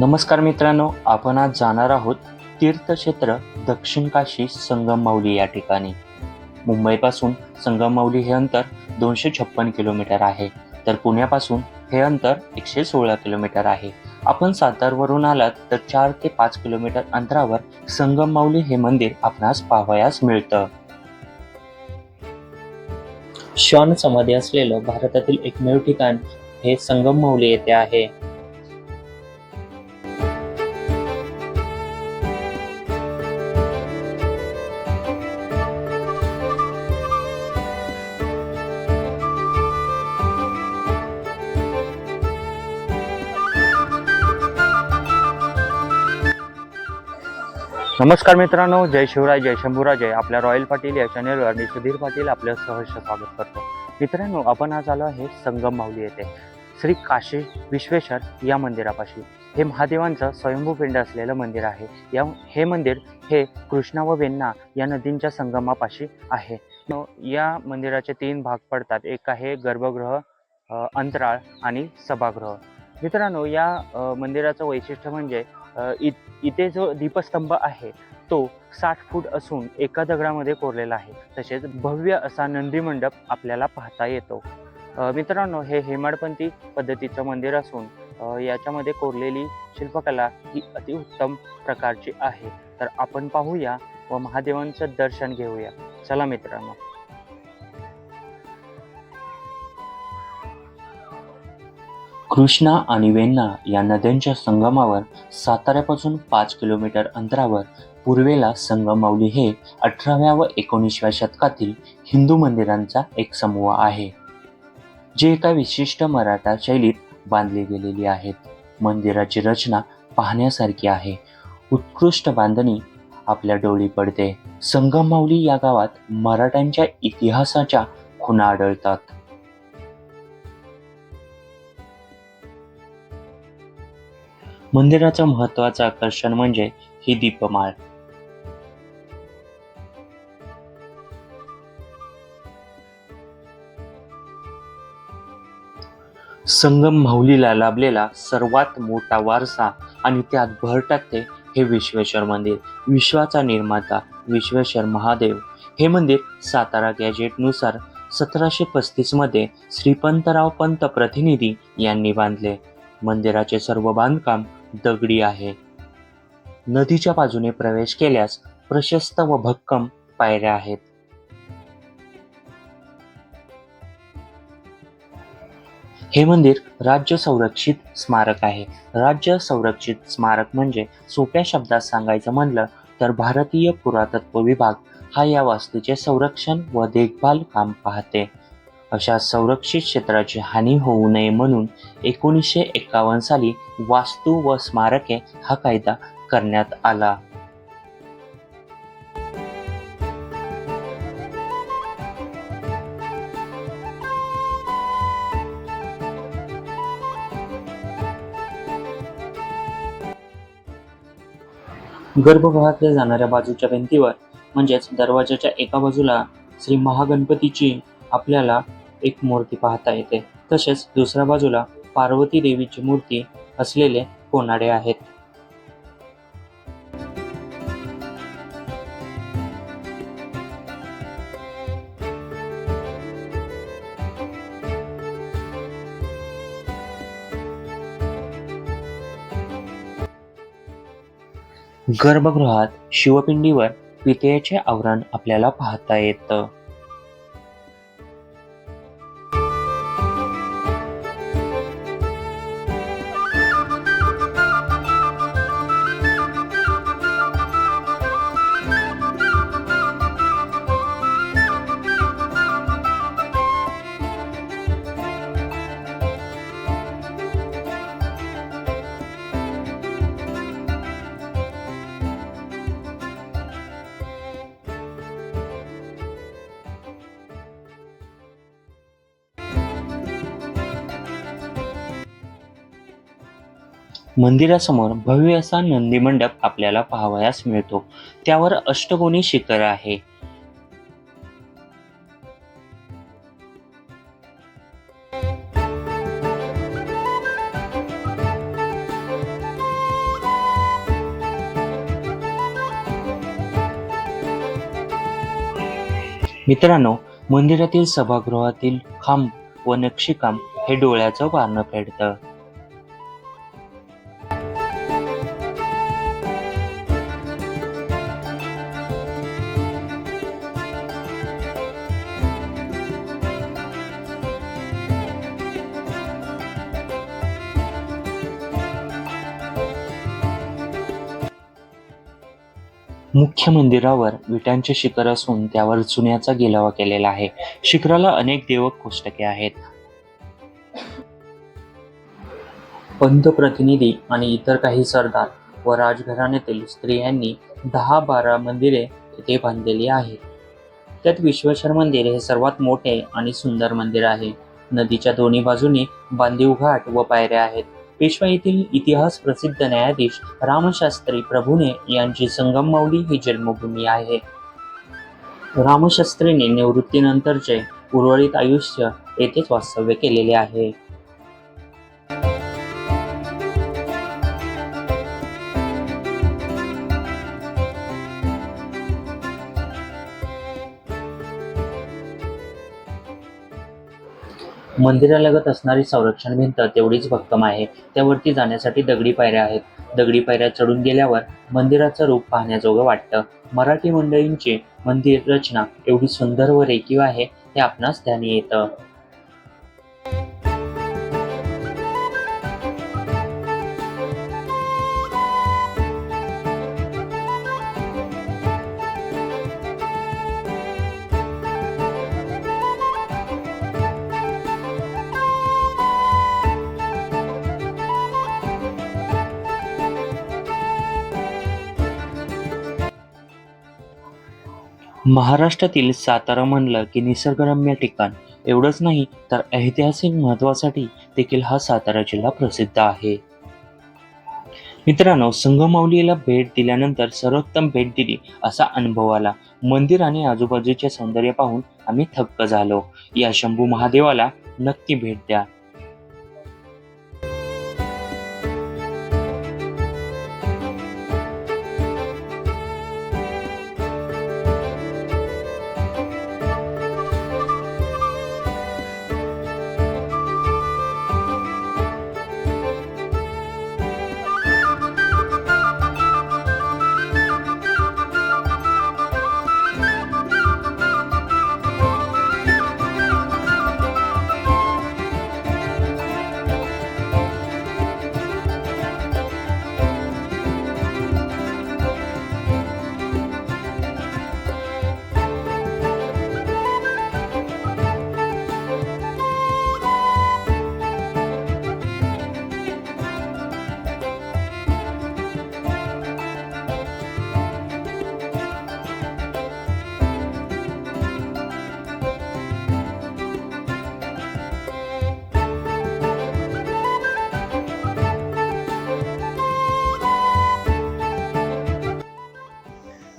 नमस्कार मित्रांनो आपण आज जाणार आहोत तीर्थक्षेत्र दक्षिण काशी संगममाऊली या ठिकाणी. मुंबईपासून संगममाऊली हे अंतर दोनशे छप्पन किलोमीटर आहे. तर पुण्यापासून हे अंतर एकशे सोळा किलोमीटर आहे. आपण सातारवरून आलात तर चार ते पाच किलोमीटर अंतरावर संगममाऊली हे मंदिर आपणास पाहावयास मिळतं. शॉन समाधी असलेलं भारतातील एकमेव ठिकाण हे संगममाऊली येथे आहे. नमस्कार मित्रांनो जय शिवराय जय शंभूराज जय आपल्या रॉयल पाटील या चॅनेलवर मी सुधीर पाटील आपलं सहर्ष स्वागत करतो. मित्रांनो आपण आज आलो आहे संगम माऊली येथे. श्री काशी विश्वेश्वर या मंदिरापाशी. हे महादेवांचं स्वयंभू पिंड असलेलं मंदिर आहे. या हे मंदिर हे कृष्णा व वेण्णा या नदींच्या संगमापाशी आहे. या मंदिराचे तीन भाग पडतात. एक आहे गर्भगृह अंतराळ आणि सभागृह. मित्रांनो या मंदिराचं वैशिष्ट्य म्हणजे इथे जो दीपस्तंभ आहे तो साठ फूट असून एका दगडामध्ये कोरलेला आहे. तसेच भव्य असा नंदी मंडप आपल्याला पाहता येतो. मित्रांनो हे हेमाडपंथी पद्धतीचं मंदिर असून याच्यामध्ये कोरलेली शिल्पकला ही अतिउत्तम प्रकारची आहे. तर आपण पाहूया व महादेवांचं दर्शन घेऊया. चला मित्रांनो. कृष्णा आणि वेण्णा या नद्यांच्या संगमावर साताऱ्यापासून पाच किलोमीटर अंतरावर पूर्वेला संगमावली हे अठराव्या व एकोणीसव्या शतकातील हिंदू मंदिरांचा एक समूह आहे जे एका विशिष्ट मराठा शैलीत बांधली गेलेली आहेत. मंदिराची रचना पाहण्यासारखी आहे. उत्कृष्ट बांधणी आपल्या डोळी पडते. संगमावली या गावात मराठ्यांच्या इतिहासाच्या खुणा आढळतात. मंदिराचं महत्वाचं आकर्षण म्हणजे ही दीपमाळ. संगम माहुलीला लाभलेला सर्वात मोठा वारसा आणि त्यात भर टाकते हे विश्वेश्वर मंदिर. विश्वाचा निर्माता विश्वेश्वर महादेव. हे मंदिर सातारा गॅजेटनुसार सतराशे पस्तीसमध्ये श्रीपंतराव पंत प्रतिनिधी यांनी बांधले. मंदिराचे सर्व बांधकाम दगडी आहे. नदीच्या बाजूने प्रवेश केल्यास प्रशस्त व भक्कम पायऱ्या आहेत. हे मंदिर राज्य संरक्षित स्मारक आहे. राज्य संरक्षित स्मारक म्हणजे सोप्या शब्दात सांगायचं म्हणलं तर भारतीय पुरातत्व विभाग हा या वास्तूचे संरक्षण व देखभाल काम पाहते. अशा संरक्षित क्षेत्राची हानी होऊ नये म्हणून एकोणीसशे एकावन्न साली वास्तू व स्मारके हा कायदा करण्यात आला. गर्भगृहातल्या जाणाऱ्या बाजूच्या भिंतीवर म्हणजेच दरवाजाच्या एका बाजूला श्री महागणपतीची आपल्याला एक मूर्ती पाहता येते. तसेच दुसऱ्या बाजूला पार्वती देवीची मूर्ती असलेले कोनाडे आहेत. गर्भगृहात शिवपिंडीवर पितळेचे आवरण आपल्याला पाहता येतं. मंदिरासमोर भव्य असा नंदी मंडप आपल्याला पाहावयास मिळतो. त्यावर अष्टकोनी शिखर आहे. मित्रांनो मंदिरातील सभागृहातील खांब व नक्षीकाम हे डोळ्याचं पारणं फेडतं. मुख्य मंदिरावर विटांचे शिखर असून त्यावर चुन्याचा गिलावा केलेला आहे. शिखराला अनेक देवक कोष्टके आहेत. पंतप्रतिनिधी आणि इतर काही सरदार व राजघराण्यातील स्त्रियांनी दहा बारा मंदिरे येथे बांधलेली आहेत. त्यात विश्वेश्वर मंदिर हे सर्वात मोठे आणि सुंदर मंदिर आहे. नदीच्या दोन्ही बाजूनी बांधीव घाट व पायऱ्या आहेत. पेशवा येथील इतिहास प्रसिद्ध न्यायाधीश रामशास्त्री प्रभूने यांची संगम माऊली ही जन्मभूमी आहे. रामशास्त्रीने निवृत्तीनंतरचे उर्वरित आयुष्य येथेच वास्तव्य केलेले आहे. मंदिरालगत असणारी संरक्षण भिंत तेवढीच भक्कम आहे. त्यावरती जाण्यासाठी दगडी पायऱ्या आहेत. दगडी पायऱ्या चढून गेल्यावर मंदिराचं रूप पाहण्याजोगं वाटतं. मराठी मंडळींची मंदिर रचना एवढी सुंदर व रेखीव आहे हे आपणास ध्यानी येतं. महाराष्ट्रातील सातारा म्हणलं की निसर्गरम्य ठिकाण. एवढंच नाही तर ऐतिहासिक महत्वासाठी देखील हा सातारा जिल्हा प्रसिद्ध आहे. मित्रांनो संगमावलीला भेट दिल्यानंतर सर्वोत्तम भेट दिली असा अनुभव आला. मंदिर आणि आजूबाजूचे सौंदर्य पाहून आम्ही थक्क झालो. या शंभू महादेवाला नक्की भेट द्या.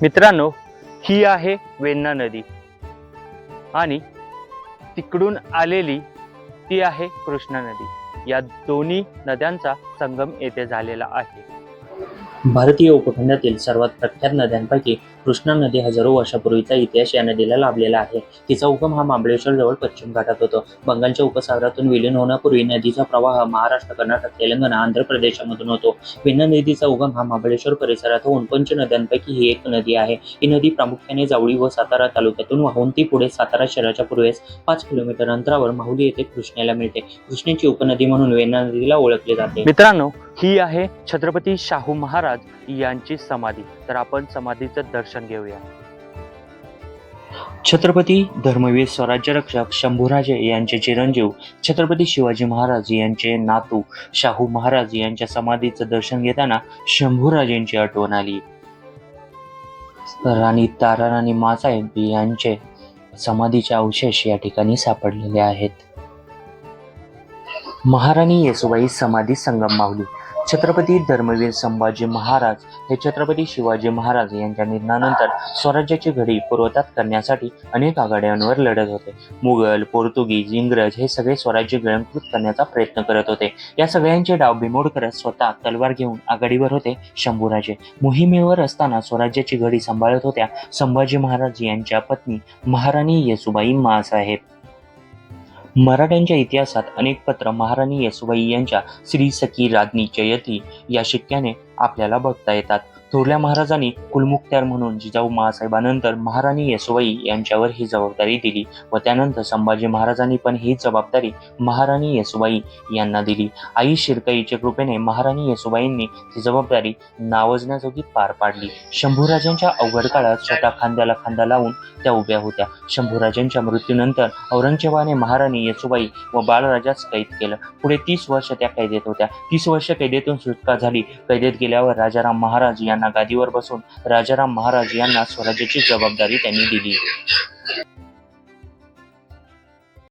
मित्रांनो ही आहे वेन्ना नदी. आणि तिकडून आलेली ती आहे कृष्णा नदी. या दोन्ही नद्यांचा संगम येथे झालेला आहे. भारतीय उपखंडातील सर्वात प्रख्यात नद्यांपैकी कृष्णा नदी हजारो वर्षापूर्वीचा इतिहास या नदीला लाभलेला आहे. तिचा उगम हा महाबळेश्वर जवळ पश्चिम घाटात होतो. बंगालच्या उपसागरातून विलीन होण्यापूर्वी नदीचा प्रवाह महाराष्ट्र कर्नाटक तेलंगणा आंध्र प्रदेशामधून होतो. वेण्णा नदीचा उगम हा महाबळेश्वर परिसरात होऊन पंच नद्यांपैकी ही एक नदी आहे. ही नदी प्रामुख्याने जावळी व सातारा तालुक्यातून वाहून ती पुढे सातारा शहराच्या पूर्वेस पाच किलोमीटर अंतरावर माहुली येथे कृष्णेला मिळते. कृष्णेची उपनदी म्हणून वेना नदीला ओळखले जाते. मित्रांनो ही आहे छत्रपती शाहू महाराज यांची समाधी. तर आपण समाधीचं दर्शन घेऊया. छत्रपती धर्मवीर स्वराज्य रक्षक शंभूराजे यांचे चिरंजीव छत्रपती शिवाजी महाराज यांचे नातू शाहू महाराज यांच्या समाधीचं दर्शन घेताना शंभूराजेंची आठवण आली. राणी ताराराणी मासाहेब यांचे समाधीचे अवशेष या ठिकाणी सापडलेले आहेत. महाराणी येसुबाई समाधी संगम मावली छत्रपती धर्मवीर संभाजी महाराज हे छत्रपती शिवाजी महाराज यांच्या निधनानंतर स्वराज्याची घडी पूर्वतात करण्यासाठी अनेक आघाड्यांवर लढत होते. मुघल पोर्तुगीज इंग्रज हे सगळे स्वराज्य गिळंकृत करण्याचा प्रयत्न करत होते. या सगळ्यांचे डाव बिमोड करत स्वतः तलवार घेऊन आघाडीवर होते शंभूराजे. मोहिमेवर असताना स्वराज्याची घडी सांभाळत होत्या संभाजी महाराज यांच्या पत्नी महाराणी येसुबाई मासाहेब. मराठ्यांच्या इतिहासात अनेक पत्र महाराणी येसुबाई यांच्या श्री सखी राज्ञी जयती या शिक्क्याने आपल्याला बघता येतात. थोरल्या महाराजांनी कुलमुखत्यार म्हणून जिजाऊ महासाहेबानंतर महाराणी येसुबाई यांच्यावर ही जबाबदारी दिली व त्यानंतर संभाजी महाराजांनी पण ही जबाबदारी महाराणी येसुबाई यांना दिली. आई शिरकाईच्या कृपेने महाराणी येसुबाईंनी ती जबाबदारी नावजण्याजोगी पार पाडली. शंभूराजांच्या अवघड काळात स्वतः खांद्याला खांदा लावून त्या उभ्या होत्या. शंभूराजांच्या मृत्यूनंतर औरंगजेबाने महाराणी येसुबाई व बाळराजास कैद केलं. पुढे तीस वर्ष त्या कैदेत होत्या. तीस वर्ष कैदेतून सुटका झाली. कैदेत गेल्यावर राजाराम महाराज यांना गादीवर बसून राजाराम महाराज यांना स्वराज्याची जबाबदारी त्यांनी दिली.